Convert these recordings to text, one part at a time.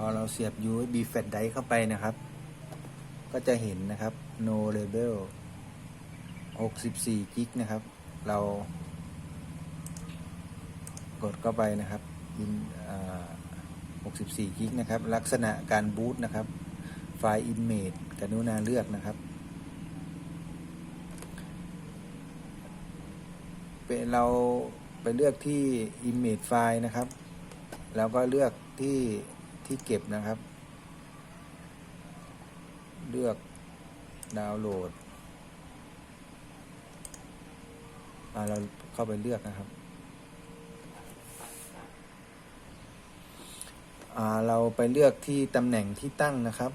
พอเราเสียบ USB flash drive เข้าไปนะครับ ก็จะเห็นนะครับ no label 64กิกนะครับ เรากดเข้าไปนะครับอ่า64กิกนะครับ ลักษณะการบูตนะครับ ไฟล์ image กรุณาเลือกนะครับ เป็นเราไปเลือกที่ image file นะครับ แล้วก็เลือกที่ ที่เก็บนะครับ เลือกดาวน์โหลดเราเข้าไปเลือกนะครับเราไปเลือกที่ตำแหน่งที่ตั้งนะครับ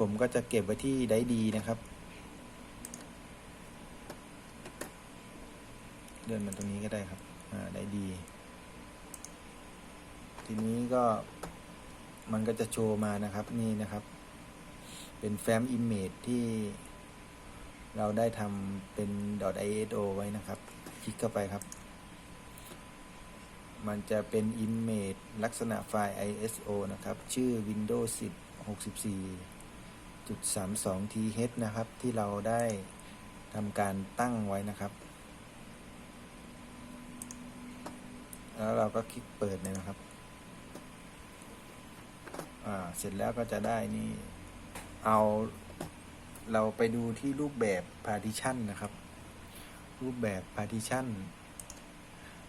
ผมก็จะเก็บไว้ที่ได้ดีนะครับเลื่อนมาตรงนี้ก็ได้ครับได้ดี ทีนี้ก็มันก็จะโชว์มานะครับนี่นะครับ เป็นแฟ้ม image ที่เราได้ทำเป็น .iso ไว้นะครับ คลิกเข้าไปครับ มันจะเป็น image ลักษณะไฟล์ ISO นะครับ ชื่อ Windows 10 64.32 th นะครับ ที่เราได้ทำการตั้งไว้นะครับ แล้วเราก็คลิกเปิดเลยนะครับ อ่าเสร็จแล้วก็จะได้นี่ เอาเราไปดูที่รูปแบบ partition นะครับ รูปแบบ partition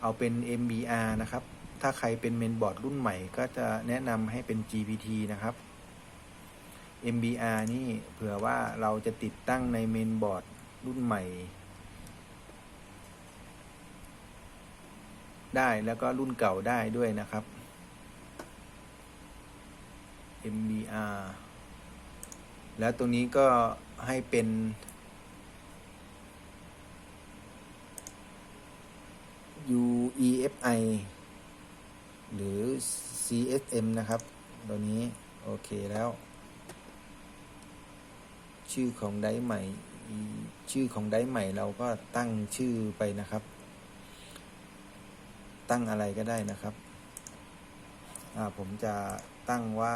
เอาเป็น MBR นะครับ ถ้าใครเป็นเมนบอร์ดรุ่นใหม่ก็จะแนะนำให้เป็น GPT นะครับ MBR นี่เผื่อว่าเราจะติดตั้งในเมนบอร์ดรุ่นใหม่ ได้แล้วก็รุ่นเก่าได้ด้วยนะครับ MBR แล้วตรงนี้ก็ให้เป็น UEFI หรือ CSM นะครับ ตัวนี้ โอเคแล้ว ชื่อของไดร์ใหม่ ชื่อของไดร์ใหม่เราก็ตั้งชื่อไปนะครับ ตั้งอะไรก็ได้นะครับ ผมจะตั้งว่า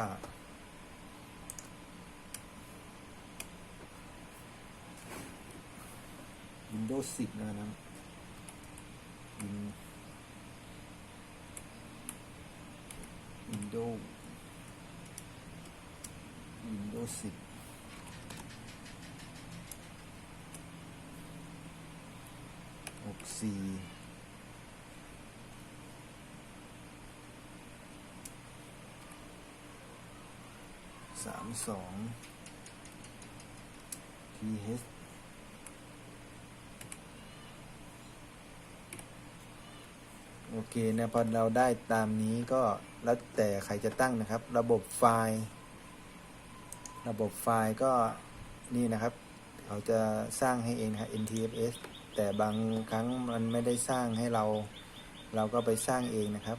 Windows 10 นะครัะวินโดว์วินโดว์สิบหกสี่สามสองทีเอส โอเคนะพอเราได้ตามนี้ก็แล้วแต่ใครจะตั้งนะครับ ระบบไฟล์ ระบบไฟล์ก็นี่นะครับ เขาจะสร้างให้เองครับ NTFS แต่บางครั้งมันไม่ได้สร้างให้เรา เราก็ไปสร้างเองนะครับ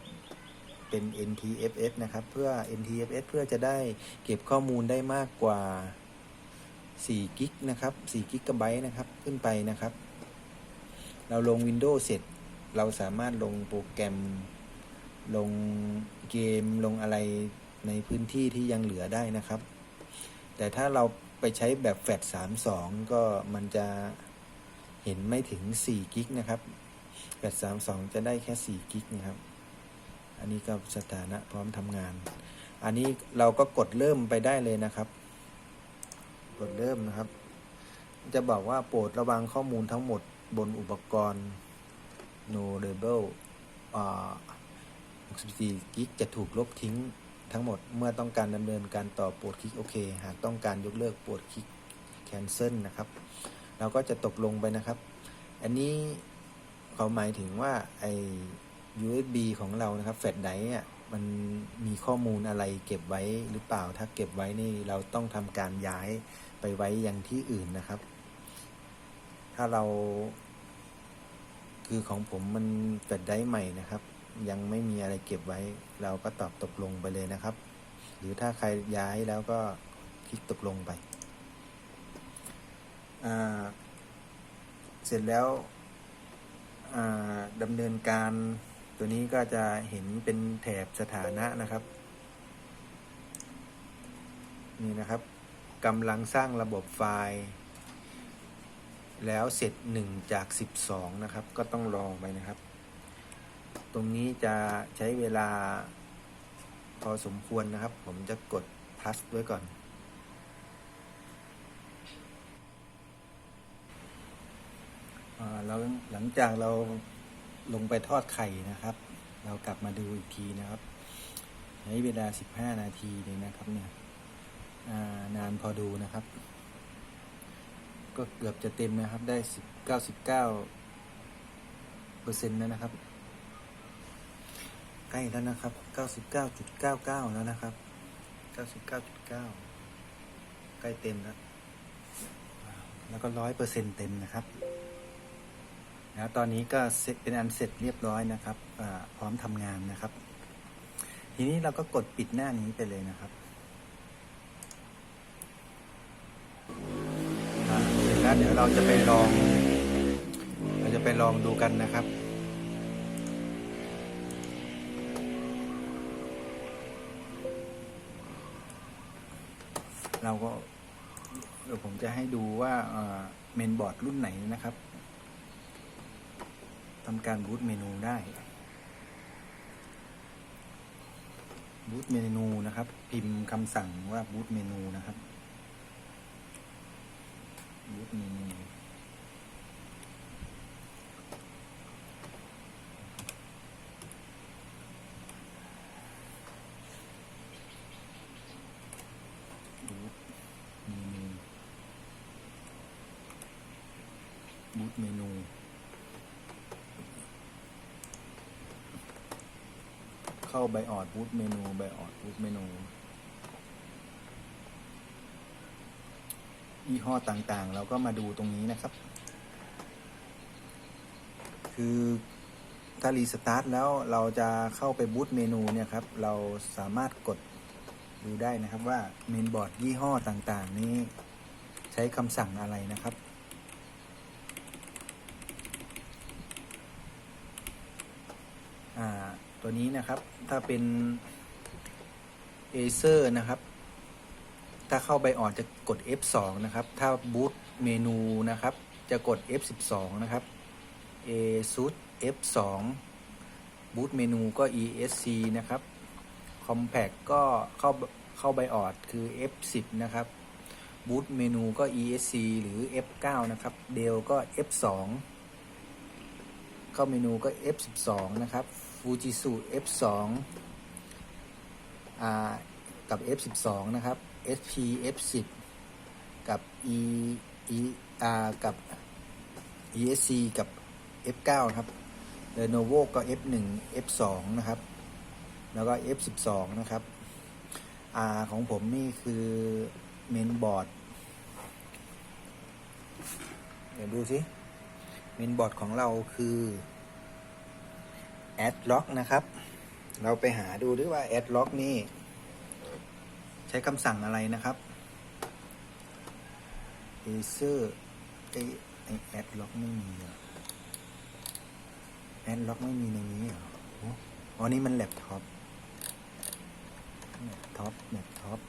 เป็น NTFS นะครับ เพื่อ NTFS เพื่อจะได้เก็บข้อมูลได้มากกว่า4กิกนะครับ4กิกะไบต์นะครับ ขึ้นไปนะครับ เราลง Windows เสร็จ เราสามารถลงโปรแกรม ลงเกมลงอะไรในพื้นที่ที่ยังเหลือได้นะครับ แต่ถ้าเราไปใช้แบบแฟลช32 ก็มันจะเห็นไม่ถึง4กิกนะครับแฟลช32 จะได้แค่4กิกนะครับ อันนี้ก็สถานะพร้อมทำงาน อันนี้เราก็กดเริ่มไปได้เลยนะครับ กดเริ่มนะครับ จะบอกว่าโปรดระวังข้อมูลทั้งหมดบนอุปกรณ์ no label อ่า64กิกจะถูกลบทิ้งทั้งหมดเมื่อต้องการดำเนินการต่อโปรดคลิกโอเค หากต้องการยกเลิกโปรดคลิก cancel นะครับ เราก็จะตกลงไปนะครับ อันนี้เขาหมายถึงว่าไอ USB ของเรานะครับแฟลชไดร์อะมันมีข้อมูลอะไรเก็บไว้หรือเปล่า ถ้าเก็บไว้นี่เราต้องทำการย้ายไปไว้ยังที่อื่นนะครับ ถ้าเรา คือของผมมันแฟลชไดร์ใหม่นะครับ ยังไม่มีอะไรเก็บไว้ เราก็ตอบตกลงไปเลยนะครับ หรือถ้าใครย้ายแล้วก็คลิกตกลงไปเสร็จแล้วดำเนินการตัวนี้ก็จะเห็นเป็นแถบสถานะนะครับนี่นะครับกำลังสร้างระบบไฟล์ แล้วเสร็จ1จาก12นะครับ ก็ต้องรอไปนะครับ ตรงนี้จะใช้เวลาพอสมควรนะครับ ผมจะกด plus ไว้ก่อนอ่าแล้วหลังจากเราลงไปทอดไข่นะครับ เรากลับมาดูอีกทีนะครับ ใช้เวลา 15 นาทีเลยนะครับเนี่ยนานพอดูนะครับ ก็เกือบจะเต็มนะครับ ได้สิบเก้าสิบเก้าเปอร์เซ็นต์แล้วนะครับ ใกล้แล้วนะครับเก้าสิบเก้าจุดเก้าเก้าแล้วนะครับเก้าสิบเก้าจุดเก้าใกล้เต็มแล้ว แล้วก็ร้อยเปอร์เซ็นต์เต็มนะครับแล้วตอนนี้ก็เสร็จเป็นอันเสร็จเรียบร้อยนะครับพร้อมทำงานนะครับ ทีนี้เราก็กดปิดหน้านี้ไปเลยนะครับอ่า เดี๋ยวเราจะไปลอง เราจะไปลองดูกันนะครับเราก็เดี๋ยวผมจะให้ดูว่าเมนบอร์ดรุ่นไหนนะครับทำการบูตเมนูได้บูตเมนูนะครับ พิมพ์คำสั่งว่าบูตเมนูนะครับ บูตเมนูบูตเมนูบูตเมนูเข้าไบออดบูตเมนูไบออดบูตเมนู ยี่ห้อต่างๆ เราก็มาดูตรงนี้นะครับ คือถ้ารีสตาร์ทแล้วเราจะเข้าไปบูตเมนูเนี่ยครับ เราสามารถกดดูได้นะครับว่าเมนบอร์ดยี่ห้อต่างๆ นี้ใช้คำสั่งอะไรนะครับ ตัวนี้นะครับถ้าเป็น Acer นะครับ ถ้าเข้าไบออดจะกด F2 นะครับ ถ้าบูตเมนูนะครับ จะกด F12 นะครับ ASUS F2 บูตเมนูก็ ESC นะครับ Compact ก็เข้าเข้าไบออดคือ F10 นะครับบูตเมนูก็ ESC หรือ F9 นะครับ Dell ก็ F2 เข้าเมนูก็ F12 นะครับ Fujitsu F2 อ่า กับ F12 นะครับ SP F10 กับ E E R กับ ESC กับ F9 ครับ Lenovo ก็ F1 F2 นะครับ แล้วก็ F12 นะครับ R ของผมนี่คือเมนบอร์ด เดี๋ยวดูสิเมนบอร์ดของเราคือ adlock นะครับ เราไปหาดูด้วยว่า adlock นี่ ใช้คำสั่งอะไรนะครับ Acer ไอไอ adlock ไม่มีหรอ adlock ไม่มีในนี้เหรออ้อ๋อนี่มันแล็ปท็อปแล็ปท็อปแล็ปท็อป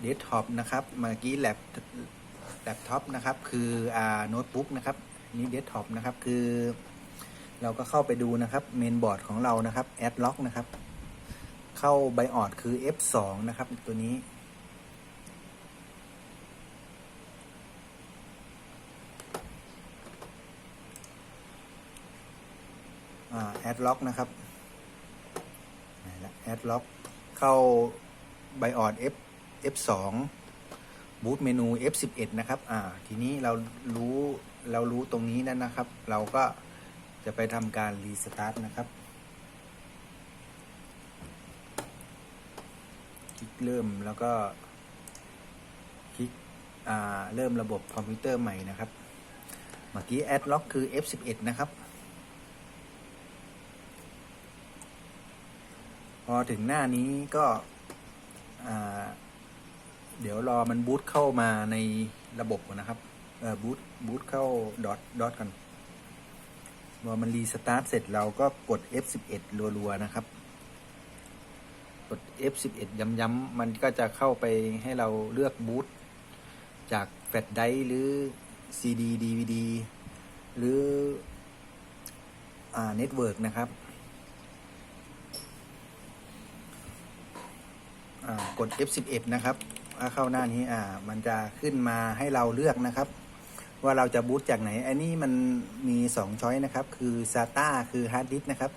เดสก์ท็อปนะครับเมื่อกี้แล็ปแล็ปท็อปนะครับ คืออ่าโน้ตบุ๊กนะครับ นี่เดสก์ท็อปนะครับคือ เราก็เข้าไปดูนะครับเมนบอร์ดของเรานะครับแอดล็อกนะครับ เข้าไบออดคือ F2 นะครับ ตัวนี้อ่าแอดล็อกนะครับแอดล็อกเข้าไบออด F F2 บูตเมนู F11 นะครับ อ่า ทีนี้เรารู้ เรารู้ตรงนี้นั่นนะครับ เราก็ จะไปทำการรีสตาร์ทนะครับ คลิกเริ่มแล้วก็ คลิกเริ่มระบบคอมพิวเตอร์ใหม่นะครับ เมื่อกี้ Add Lock คือ F11 นะครับ พอถึงหน้านี้ก็เดี๋ยวรอมันบูตเข้ามาในระบบก่อนนะครับเออบูตบูตเข้าดอทดอทกัน พอมันรีสตาร์ทเสร็จเราก็กด F11 รัวๆนะครับ กด F11 ย้ำๆมันก็จะเข้าไปให้เราเลือกบูตจากแฟลชไดรฟ์หรือ CD DVD หรืออ่าเน็ตเวิร์กนะครับอ่ากด F11 นะครับ ถ้าเข้าหน้านี้อ่า มันจะขึ้นมาให้เราเลือกนะครับ ว่าเราจะบูตจากไหน อันนี้มันมี2ช้อยนะครับ คือ SATA คือฮาร์ดดิสนะครับ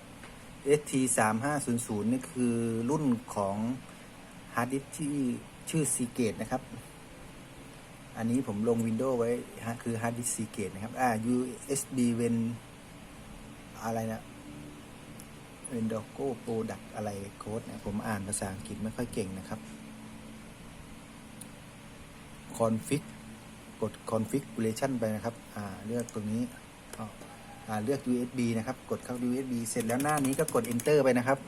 ST 3 5 0 0 นี่คือรุ่นของฮาร์ดดิสที่ชื่อ Seagate นะครับ อันนี้ผมลง Windows ไว้คือฮาร์ดดิส Seagate นะครับ อ่า USB wen อะไรนะ Wendogo Product อะไรโค้ดนะ ผมอ่านภาษาอังกฤษไม่ค่อยเก่งนะครับ config กด configuration ไปนะครับเลือกตรงนี้เลือก USB นะครับ กดเข้า USB เสร็จแล้วหน้านี้ก็กด enter ไปนะครับ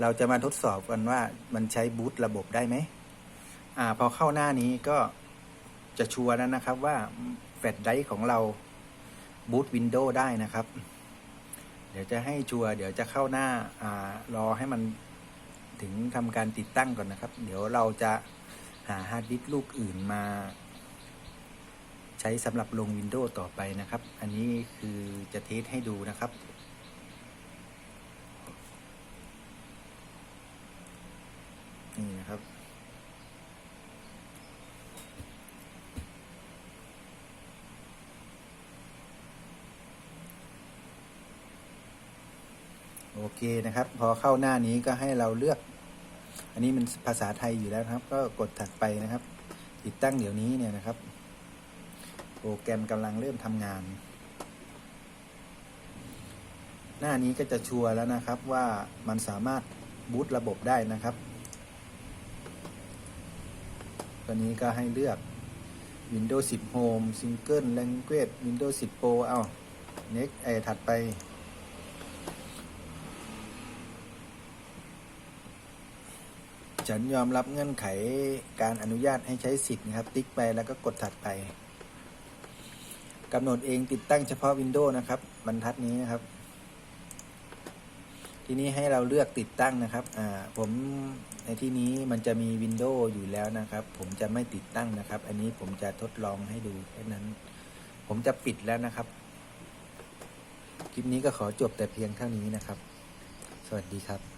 เราจะมาทดสอบกันว่ามันใช้บูตระบบได้ไหมอพอเข้าหน้านี้ก็จะชัวร์แล้วนะครับว่าแฟลชไดร์ของเราบูตวินโดว์ได้นะครับ เดี๋ยวจะให้ชัวร์เดี๋ยวจะเข้าหน้าอ่ารอให้มันถึงทำการติดตั้งก่อนนะครับ เดี๋ยวเราจะหาฮาร์ดดิสก์ลูกอื่นมา ใช้สำหรับลง Windows ต่อไปนะครับ อันนี้คือจะเทสให้ดูนะครับ นี่นะครับโอเคนะครับ พอเข้าหน้านี้ก็ให้เราเลือก อันนี้มันภาษาไทยอยู่แล้วครับ ก็กดถัดไปนะครับ ติดตั้งเดี๋ยวนี้เนี่ยนะครับ โปรแกรมกำลังเริ่มทำงาน หน้านี้ก็จะชัวร์แล้วนะครับว่ามันสามารถบูตระบบได้นะครับ ตัวนี้ก็ให้เลือก Windows 10 Home Single Language Windows 10 Pro เอา next ไอถัดไปฉันยอมรับเงื่อนไขการอนุญาตให้ใช้สิทธิ์นะครับ ติ๊กไปแล้วก็กดถัดไป กำหนดเองติดตั้งเฉพาะ Windows นะครับ บรรทัดนี้นะครับ ทีนี้ให้เราเลือกติดตั้งนะครับอ่าผมในที่นี้มันจะมี Windows อยู่แล้วนะครับ ผมจะไม่ติดตั้งนะครับ อันนี้ผมจะทดลองให้ดูแค่นั้น ผมจะปิดแล้วนะครับ คลิปนี้ก็ขอจบแต่เพียงเท่านี้นะครับ สวัสดีครับ